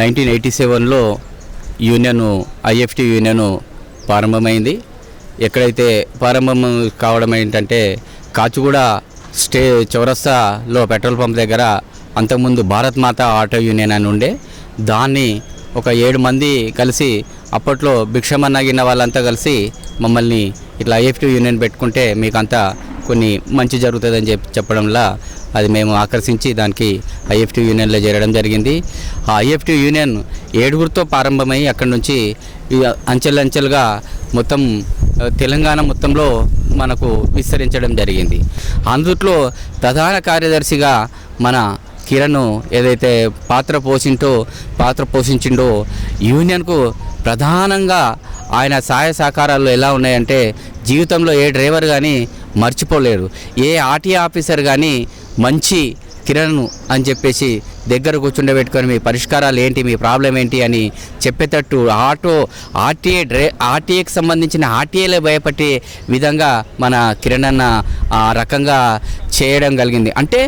Nineteen eighty సెవెన్లో union IFT union ప్రారంభమైంది. ఎక్కడైతే ప్రారంభం కావడం ఏంటంటే కాచిగూడ స్టే చౌరస్తాలో పెట్రోల్ పంప్ దగ్గర అంతకుముందు భారత్ మాత ఆటో యూనియన్ అని ఉండే. దాన్ని ఒక ఏడు మంది కలిసి అప్పట్లో భిక్షమన్నగిన వాళ్ళంతా కలిసి మమ్మల్ని ఇట్లా ఐఎఫ్టీ యూనియన్ పెట్టుకుంటే మీకు అంతా కొన్ని మంచి జరుగుతుందని చెప్పి చెప్పడంలా అది మేము ఆకర్షించి దానికి ఐఎఫ్టీ యూనియన్లో చేరడం జరిగింది. ఆ ఐఎఫ్టీ యూనియన్ ఏడుగురితో ప్రారంభమై అక్కడి నుంచి అంచెలంచెలుగా మొత్తం తెలంగాణ మొత్తంలో మనకు విస్తరించడం జరిగింది. అందుట్లో ప్రధాన కార్యదర్శిగా మన కిరణ్ ఏదైతే పాత్ర పోషింటో పాత్ర పోషించిండో యూనియన్కు ప్రధానంగా ఆయన సహాయ సహకారాలు ఎలా ఉన్నాయంటే జీవితంలో ఏ డ్రైవర్ కానీ మర్చిపోలేరు. ఏ ఆర్టీఏ ఆఫీసర్ కానీ మంచి కిరణ్ అని చెప్పేసి దగ్గర కూర్చుండబెట్టుకొని మీ పరిష్కారాలు ఏంటి మీ ప్రాబ్లం ఏంటి అని చెప్పేటట్టు ఆటో ఆర్టీఏ డ్రై ఆర్టీఏకి సంబంధించిన ఆర్టీఏలే భయపడే విధంగా మన కిరణ్ అన్న ఆ రకంగా చేయడం కలిగింది. అంటే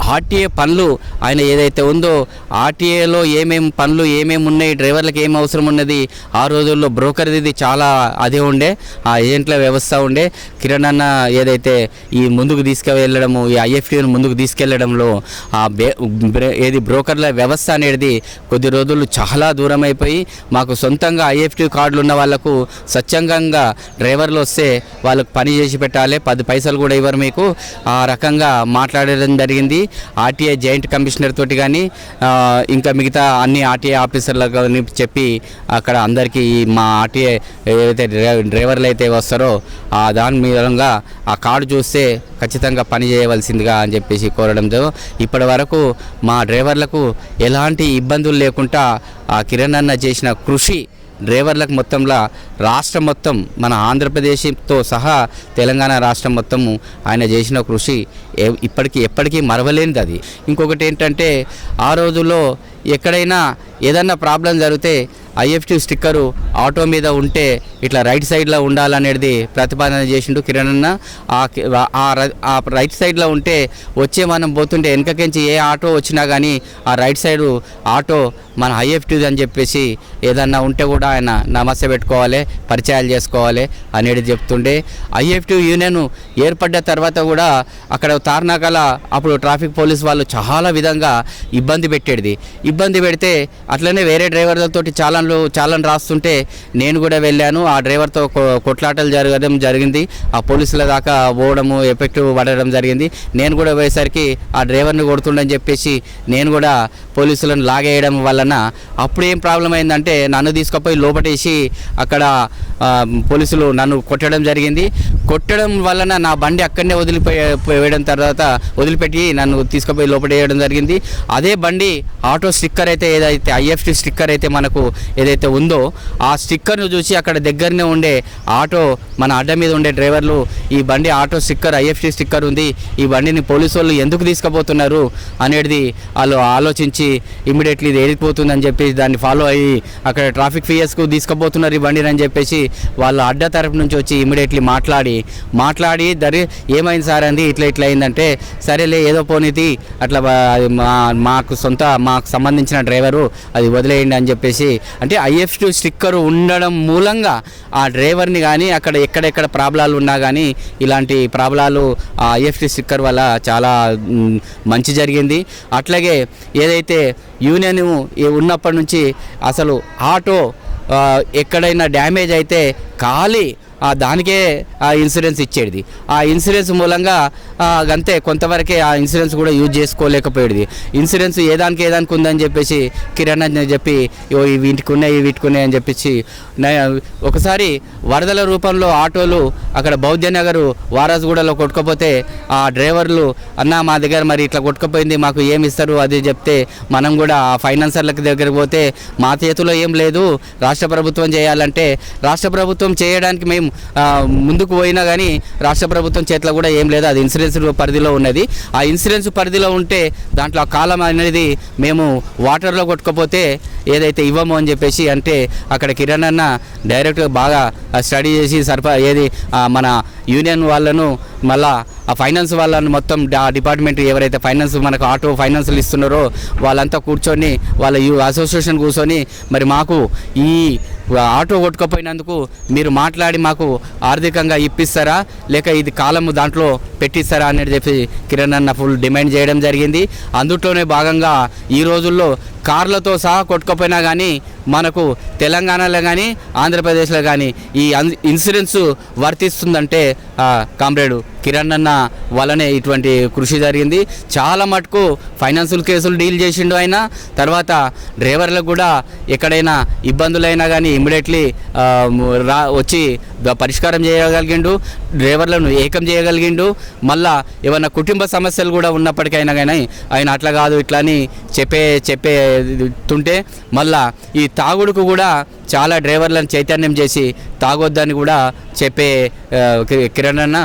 ఆర్టీఏ పనులు ఆయన ఏదైతే ఉందో ఆర్టీఏలో ఏమేం పనులు ఏమేమి ఉన్నాయి డ్రైవర్లకు ఏం అవసరం ఉన్నది ఆ రోజుల్లో బ్రోకర్ది చాలా అదే ఉండే ఆ ఏజెంట్ల వ్యవస్థ ఉండే. కిరణ్ అన్న ఏదైతే ఈ ముందుకు తీసుకువెళ్ళడము ఈ ఐఎఫ్టీని ముందుకు తీసుకెళ్ళడంలో ఆ బే ఏది బ్రోకర్ల వ్యవస్థ అనేది కొద్ది రోజులు చాలా దూరం అయిపోయి మాకు సొంతంగా ఐఎఫ్టీ కార్డులు ఉన్న వాళ్ళకు స్వచ్ఛంగా డ్రైవర్లు వస్తే వాళ్ళకు పని చేసి పెట్టాలి పది పైసలు కూడా ఇవ్వరు మీకు. ఆ రకంగా మాట్లాడడం జరిగింది. ఆర్టీఐ జాయింట్ కమిషనర్ తోటి కానీ ఇంకా మిగతా అన్ని ఆర్టీఐ ఆఫీసర్లకు కానీ చెప్పి అక్కడ అందరికీ మా ఆర్టీఐ ఏదైతే డ్రైవర్లు అయితే వస్తారో ఆ దాని మీద ఆ కార్డు చూస్తే ఖచ్చితంగా పని చేయవలసిందిగా అని చెప్పేసి కోరడంతో ఇప్పటి వరకు మా డ్రైవర్లకు ఎలాంటి ఇబ్బందులు లేకుండా ఆ కిరణ్ అన్న చేసిన కృషి డ్రైవర్లకు మొత్తంలో రాష్ట్రం మొత్తం మన ఆంధ్రప్రదేశ్తో సహా తెలంగాణ రాష్ట్రం మొత్తము ఆయన చేసిన కృషి ఏ- ఇప్పటికీ ఎప్పటికీ మరవలేనిది అది. ఇంకొకటి ఏంటంటే ఆ రోజుల్లో ఎక్కడైనా ఏదన్నా ప్రాబ్లం జరిగితే ఐఎఫ్టీ స్టిక్కరు ఆటో మీద ఉంటే ఇట్లా రైట్ సైడ్లో ఉండాలనేది ప్రతిపాదన చేసిండు కిరణ్ అన్న. ఆ కి- రైట్ సైడ్లో ఉంటే వచ్చే మనం పోతుంటే వెనకకించి ఏ ఆటో వచ్చినా కానీ ఆ రైట్ సైడ్ ఆటో మన ఐఎఫ్టీది అని చెప్పేసి ఏదన్నా ఉంటే కూడా ఆయన నమస్తే పెట్టుకోవాలి పరిచయాలు చేసుకోవాలి అనేది చెప్తుండే. ఐఎఫ్టీ యూనియన్ ఏర్పడ్డ తర్వాత కూడా అక్కడ తార్నాకల అప్పుడు ట్రాఫిక్ పోలీస్ వాళ్ళు చాలా విధంగా ఇబ్బంది పెట్టేది. ఇబ్బంది పెడితే అట్లనే వేరే డ్రైవర్లతోటి చాలాన్లు చాలాన్ రాస్తుంటే నేను కూడా వెళ్ళాను. ఆ డ్రైవర్తో కొట్లాటలు జరగడం జరిగింది. ఆ పోలీసుల దాకా పోవడము ఎఫెక్ట్ పడడం జరిగింది. నేను కూడా పోయేసరికి ఆ డ్రైవర్ని కొడుతుండని చెప్పేసి నేను కూడా పోలీసులను లాగేయడం వలన అప్పుడు ఏం ప్రాబ్లం అయిందంటే నన్ను తీసుకుపోయి లోపటేసి అక్కడ పోలీసులు నన్ను కొట్టడం జరిగింది. కొట్టడం వలన నా బండి అక్కడనే వదిలిపోయడం వేయడం తర్వాత వదిలిపెట్టి నన్ను తీసుకుపోయి లోపడేయడం జరిగింది. అదే బండి ఆటో స్టిక్కర్ అయితే ఏదైతే ఐఎఫ్టీ స్టిక్కర్ అయితే మనకు ఏదైతే ఉందో ఆ స్టిక్కర్ను చూసి అక్కడ దగ్గరనే ఉండే ఆటో మన అడ్డ మీద ఉండే డ్రైవర్లు ఈ బండి ఆటో స్టిక్కర్ ఐఎఫ్టీ స్టిక్కర్ ఉంది ఈ బండిని పోలీసు వాళ్ళు ఎందుకు తీసుకుపోతున్నారు? అనేది వాళ్ళు ఆలోచించి ఇమీడియట్లీ ఇది ఏడిపోతుందని చెప్పి దాన్ని ఫాలో అయ్యి అక్కడ ట్రాఫిక్ ఫియర్స్కు తీసుకుపోతున్నారు ఈ బండిని అని చెప్పేసి వాళ్ళు అడ్డ తరపు నుంచి వచ్చి ఇమీడియట్లీ మాట్లాడి మాట్లాడి దరి ఏమైంది సార్ అంది ఇట్లా ఇట్లా అయిందంటే సరేలే ఏదో పోనీది అట్లా మా మాకు సొంత మాకు సంబంధించిన డ్రైవరు అది వదిలేయండి అని చెప్పేసి అంటే ఐఎఫ్ టూ స్టిక్కర్ ఉండడం మూలంగా ఆ డ్రైవర్ని కానీ అక్కడ ఎక్కడెక్కడ ప్రాబ్లాలు ఉన్నా కానీ ఇలాంటి ప్రాబ్లాలు ఆ ఐఎఫ్టీ స్టిక్కర్ వల్ల చాలా మంచి జరిగింది. అట్లాగే ఏదైతే యూనియన్ ఉన్నప్పటి నుంచి అసలు ఆటో ఎక్కడైనా డ్యామేజ్ అయితే ఖాళీ ఆ దానికే ఆ ఇన్సూరెన్స్ ఇచ్చేది. ఆ ఇన్సూరెన్స్ మూలంగా అంతే కొంతవరకే ఆ ఇన్సూరెన్స్ కూడా యూజ్ చేసుకోలేకపోయేది. ఇన్సూరెన్స్ ఏ దానికి ఏ దానికి ఉందని చెప్పేసి కిరణ్ అని చెప్పి ఓ ఈ వీటికి ఉన్నాయి వీటికి ఉన్నాయి అని చెప్పేసి ఒకసారి వరదల రూపంలో ఆటోలు అక్కడ బౌద్ధనగర్ వారాజ్గూడలో కొట్టుకపోతే ఆ డ్రైవర్లు అన్న మా దగ్గర మరి ఇట్లా కొట్టుకుపోయింది మాకు ఏమి ఇస్తారు? అది చెప్తే మనం కూడా ఆ ఫైనాన్సర్లకు దగ్గరికి పోతే మా చేతిలో ఏం లేదు రాష్ట్ర ప్రభుత్వం చేయాలంటే రాష్ట్ర ప్రభుత్వం చేయడానికి మేము ముందుకు పోయినా కానీ రాష్ట్ర ప్రభుత్వం చేతిలో కూడా ఏం లేదు. అది ఇన్సూరెన్స్ పరిధిలో ఉన్నది. ఆ ఇన్సూరెన్స్ పరిధిలో ఉంటే దాంట్లో ఆ కాలం అనేది మేము వాటర్లో కొట్టుకపోతే ఏదైతే ఇవ్వము అని చెప్పేసి అంటే అక్కడ కిరణ్ అన్న డైరెక్ట్గా బాగా స్టడీ చేసి సర్ప ఏది మన యూనియన్ వాళ్ళను మళ్ళా ఆ ఫైనాన్స్ వాళ్ళని మొత్తం ఆ డిపార్ట్మెంట్ ఎవరైతే ఫైనాన్స్ మనకు ఆటో ఫైనాన్స్లు ఇస్తున్నారో వాళ్ళంతా కూర్చొని వాళ్ళ యూ అసోసియేషన్ కూర్చొని మరి మాకు ఈ ఆటో కొట్టుకపోయినందుకు మీరు మాట్లాడి మాకు ఆర్థికంగా ఇప్పిస్తారా? లేక ఇది కాలము దాంట్లో పెట్టిస్తారా? అనేది చెప్పి కిరణ్ అన్న ఫుల్ డిమాండ్ చేయడం జరిగింది. అందులోనే భాగంగా ఈ రోజుల్లో కార్లతో సహా కొట్టుకపోయినా కానీ మనకు తెలంగాణలో కానీ ఆంధ్రప్రదేశ్లో కానీ ఈ అన్- ఇన్సూరెన్స్ వర్తిస్తుందంటే కామ్రేడు కిరణ్ అన్న వలనే ఇటువంటి కృషి జరిగింది. చాలా మటుకు ఫైనాన్షియల్ కేసులు డీల్ చేసిండు ఆయన. తర్వాత డ్రైవర్లకు కూడా ఎక్కడైనా ఇబ్బందులైనా కానీ ఇమ్మీడియట్లీ రా వచ్చి పరిష్కారం చేయగలిగిండు. డ్రైవర్లను ఏకం చేయగలిగిండు. మళ్ళా ఏమన్నా కుటుంబ సమస్యలు కూడా ఉన్నప్పటికైనా కానీ ఆయన అట్లా కాదు ఇట్లా అని చెప్పే చెప్పే తుంటే మళ్ళా ఈ తాగుడుకు కూడా చాలా డ్రైవర్లను చైతన్యం చేసి తాగొద్దని కూడా చెప్పే కిరణ్ అన్న